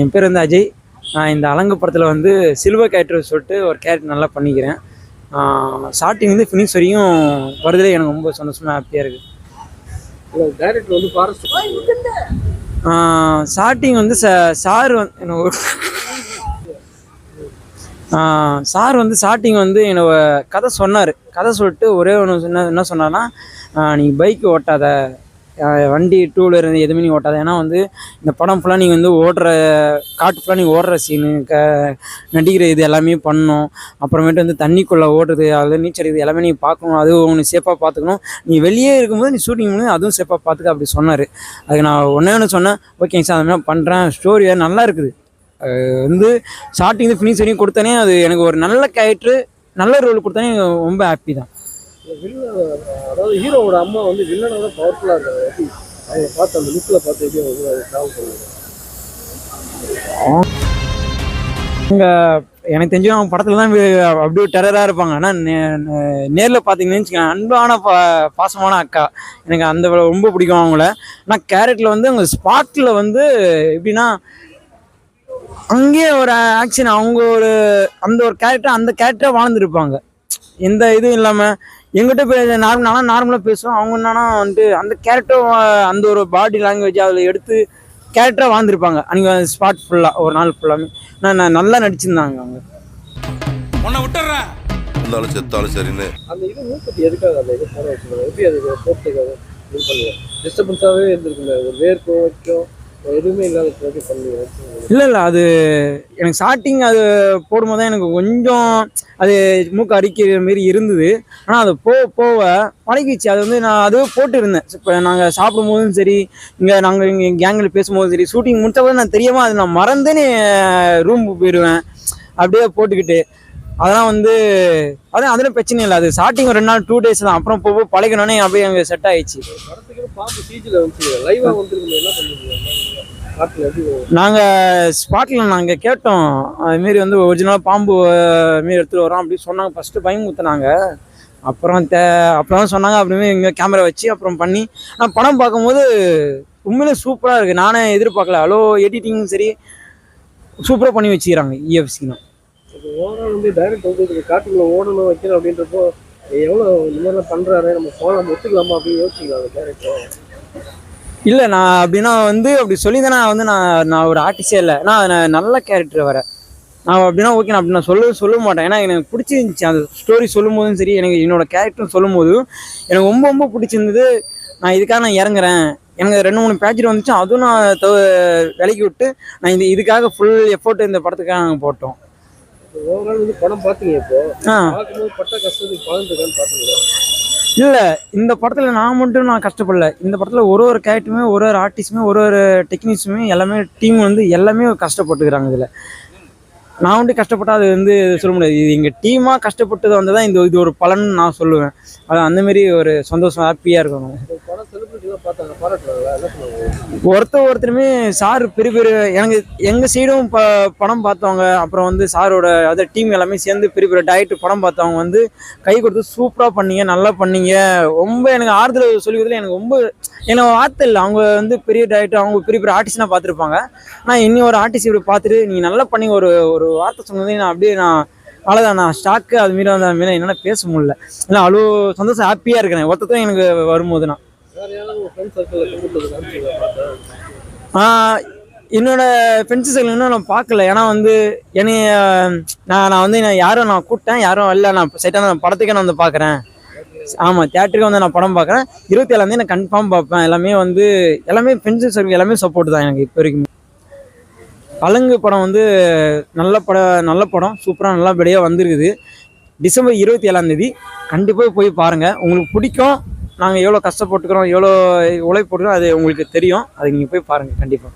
என் பேர் வந்து அஜய். நான் இந்த அலங்கு படத்தில் வந்து சில்வர் கேரக்டர் சொல்லிட்டு ஒரு கேரக்டர் நல்லா பண்ணிக்கிறேன். ஸ்டார்டிங் வந்து ஃபினிஷ் வரையும் வருதுல எனக்கு ரொம்ப சந்தோஷமாக ஹாப்பியாக இருக்குது டைரக்டர் வந்து ஃபாரஸ்ட் ஸ்டார்டிங் வந்து ச சார் வந்து சார் வந்து ஸ்டார்டிங் வந்து என்னோட கதை சொன்னார். கதை சொல்லிட்டு ஒரே ஒன்று என்ன என்ன சொன்னார்னா நீ பைக் ஓட்டாத. வண்டி டூ வீலர் எதுவுமே நீ ஓட்டாது. ஏன்னா வந்து இந்த படம் ஃபுல்லாக நீங்கள் வந்து ஓடுற காட்டு ஃபுல்லாக நீங்கள் ஓடுற சீனு க நடிக்கிற இது எல்லாமே பண்ணணும். அப்புறமேட்டு வந்து தண்ணிக்குள்ளே ஓடுறது அதில் நீச்சல் இது எல்லாமே நீங்கள் பார்க்கணும். அது ஒன்று சேஃபாக பார்த்துக்கணும். நீ வெளியே இருக்கும்போது நீ ஷூட்டிங் பண்ணி அதுவும் சேஃபாக பார்த்துக்க அப்படி சொன்னார். அதுக்கு நான் ஒன்றே ஒன்று சொன்னேன் ஓகேங்க சார் அது மாதிரி பண்ணுறேன் ஸ்டோரி நல்லா இருக்குது. வந்து ஸ்டார்டிங் ஃபினிஷ் வரையும் கொடுத்தனே அது எனக்கு ஒரு நல்ல கேரக்டர் நல்ல ரோல் கொடுத்தனே ரொம்ப ஹாப்பி தான். அதாவது ஹீரோவோட அம்மா வந்து வில்லனோட பவர்ஃபுல்லாக இருக்காங்க எப்படி அவங்க பார்த்து அந்த லுக்கில் பார்த்து எப்படி அவங்க ட்ராவல் பண்ணுவாங்க எனக்கு தெரிஞ்சு அவங்க படத்தில் தான் அப்படியே டெரராக இருப்பாங்க. ஆனால் நேரில் பார்த்தீங்கன்னு வச்சுக்கோங்க அன்பான பா பாசமான அக்கா. எனக்கு அந்த ரொம்ப பிடிக்கும் அவங்கள. ஆனால் கேரட்டில் வந்து அவங்க ஸ்பாட்டில் வந்து எப்படின்னா அங்கேயே ஒரு ஆக்ஷன் அவங்க ஒரு அந்த ஒரு கேரக்டர் அந்த கேரக்டராக வாழ்ந்துருப்பாங்க. எந்த இதுவும் இல்லாமல் எங்கிட்ட பே நார்மல் நானும் நார்மலாக பேசுவோம் அவங்க என்னன்னா வந்துட்டு அந்த கேரக்டர் அந்த ஒரு பாடி லாங்குவேஜ் அதில் எடுத்து கேரக்டராக வாழ்ந்துருப்பாங்க. அன்றைக்கி ஸ்பாட் ஃபுல்லாக ஒரு நாள் ஃபுல்லாமே நான் நான் நல்லா நடிச்சிருந்தாங்க அவங்க. உன்னை விட்டுறேன். இருந்தாலும் செத்தாலும் சரின்னு. அந்த இது மூப்பத்தி எதுக்காக அந்த இது போட வச்சுருந்தாங்க எப்படி அது போட்டுக்காக இது பண்ணுங்க. டிஸ்டர்பன்ஸாகவே இருந்திருக்குங்க ஒரு வேர்க்கும் வைக்கும் எதுவுமே இல்லாத பண்ணி இல்லை இல்லை அது எனக்கு ஸ்டார்டிங் அது போடும்போது தான் எனக்கு கொஞ்சம் அது மூக்கு அரிக்கிற மாரி இருந்தது. ஆனால் அது போக போக பழகிச்சு அது வந்து நான் அதுவே போட்டு இருந்தேன் இப்போ நாங்கள் சாப்பிடும்போதும் சரி இங்கே நாங்கள் இங்கே கேங்கில் பேசும்போதும் சரி ஷூட்டிங் முடிச்ச நான் தெரியாமல் அது நான் மறந்தேனே ரூமுக்கு போயிடுவேன் அப்படியே போட்டுக்கிட்டு அதெல்லாம் வந்து அதான் அதில் பிரச்சனை இல்லை. அது ஸ்டார்டிங் ரெண்டு நாள் டூ டேஸ் தான். அப்புறம் போக போக பழகினோன்னே அப்படியே அங்கே செட் ஆயிடுச்சு. நாங்கள் ஸ்பாட்டில் நாங்கள் கேட்டோம். அதுமாரி வந்து ஒரிஜினலாக பாம்பு மாரி எடுத்துகிட்டு வரோம் அப்படின்னு சொன்னாங்க. ஃபஸ்ட்டு பயம் ஊற்றுனாங்க அப்புறம் தே அப்புறம் தான் சொன்னாங்க. அப்படிமே இங்கே கேமரா வச்சு அப்புறம் பண்ணி நான் படம் பார்க்கும்போது உண்மையிலே சூப்பராக இருக்குது நானே எதிர்பார்க்கல. அவ்வளோ எடிட்டிங்கும் சரி சூப்பராக பண்ணி வச்சுக்கிறாங்க E இஎஃப்சினா இப்போ ஓவரால் வந்து டைரக்ட் வந்து காட்டுக்குள்ளே ஓடணும் வைக்கணும் அப்படின்றப்போ எவ்வளோ இந்த மாதிரிலாம் பண்ணுறாரு நம்ம போகலாம் ஒத்துக்கலாமா அப்படின்னு யோசிச்சிக்கலாம் அந்த கேரக்டர் இல்லை நான் அப்படின்னா வந்து அப்படி சொல்லி தானே வந்து நான் நான் ஒரு ஆர்டிஸ்டே இல்லை. நான் நான் நல்ல கேரக்டர் வர நான் அப்படின்னா ஓகே நான் அப்படி நான் சொல்ல சொல்ல மாட்டேன். ஏன்னா எனக்கு பிடிச்சிருந்துச்சி. அந்த ஸ்டோரி சொல்லும் போதும் சரி எனக்கு என்னோட கேரக்டர் சொல்லும் போதும் எனக்கு ரொம்ப ரொம்ப பிடிச்சிருந்தது. நான் இதுக்காக நான் இறங்குறேன். எனக்கு ரெண்டு மூணு பேஜெட் வந்துச்சு. அதுவும் நான் தவ விலக்கி விட்டு நான் இந்த இதுக்காக ஃபுல் எஃபோர்ட் இந்த படத்துக்காக நாங்கள் போட்டோம். ஓவரால் வந்து படம் பார்த்தீங்க இப்போ. பார்க்கும்போது பட்ட கஷ்டத்துக்கு பலந்துருக்கான்னு பார்த்தீங்களா இல்லை இந்த படத்தில் நான் மட்டும் நான் கஷ்டப்படல. இந்த படத்தில் ஒரு ஒரு கேரக்டருமே ஒரு ஒரு ஆர்டிஸ்ட்டுமே ஒரு ஒரு டெக்னீஷியனுமே எல்லாமே டீம் வந்து எல்லாமே கஷ்டப்பட்டுக்கிறாங்க இதில். நான் வந்து கஷ்டப்பட்டால் அது வந்து சொல்ல முடியாது. இது எங்கள் டீமாக கஷ்டப்பட்டது வந்து தான் இந்த இது ஒரு பலன் நான் சொல்லுவேன். அது அந்தமாரி ஒரு சந்தோஷம் ஹாப்பியாக இருக்கணும். ஒருத்த ஒருத்தர் ஒருத்தருமே சார் பெரிய பெரிய எனக்கு எங்கள் சைடும் ப படம் பார்த்தவங்க அப்புறம் வந்து சாரோட அதர் டீம் எல்லாமே சேர்ந்து பெரிய பெரிய டயட்டு படம் பார்த்தவங்க வந்து கை கொடுத்து சூப்பராக பண்ணீங்க நல்லா பண்ணீங்க. ரொம்ப எனக்கு ஆறுதல் சொல்லி எனக்கு ரொம்ப எனக்கு வார்த்தை இல்லை. அவங்க வந்து பெரிய டயட்டு அவங்க பெரிய பெரிய ஆர்டிஸ்டாக பார்த்துருப்பாங்க. நான் இன்னும் ஒரு ஆர்டிஸ்ட் இப்படி பார்த்துட்டு நீங்கள் நல்லா பண்ணி ஒரு ஒரு வார்த்தை சொன்னதே நான் அப்படியே நான் அவ்வளோதான் நான் ஸ்டாக்கு அது மீறி வந்த மீறி என்னால் பேச முடியல. இல்லை அவ்வளோ சந்தோஷம் ஹாப்பியாக இருக்கிறேன். ஒருத்தர் எனக்கு வரும்போது நான். என்னோட ஃப்ரெண்ட்ஸு சர்க்கிள் இன்னும் நான் பார்க்கல. ஏன்னா வந்து என்னைய நான் நான் வந்து நான் யாரும் நான் கூப்பிட்டேன். யாரும் இல்லை நான் சைட்டாக நான் படத்துக்கே நான் வந்து பார்க்குறேன். ஆமாம் தேட்டருக்கு வந்து நான் படம் பார்க்குறேன். இருபத்தி ஏழாந்தேதி நான் கன்ஃபார்ம் பார்ப்பேன். எல்லாமே வந்து எல்லாமே ஃப்ரெண்ட்ஸ் சர்க்கிள் எல்லாமே சப்போர்ட் தான் எனக்கு இப்போ வரைக்கும். பழங்கு படம் வந்து நல்ல படம் நல்ல படம். சூப்பராக நல்லபடியாக வந்திருக்குது. டிசம்பர் இருபத்தி ஏழாந்தேதி கண்டிப்பாக போய் பாருங்கள் உங்களுக்கு பிடிக்கும். நாங்கள் எவ்வளோ கஷ்டப்பட்டுக்கிறோம் எவ்வளோ உழைப்பு போட்டுக்கிறோம் அது உங்களுக்கு தெரியும். அது நீங்கள் போய் பாருங்கள் கண்டிப்பாக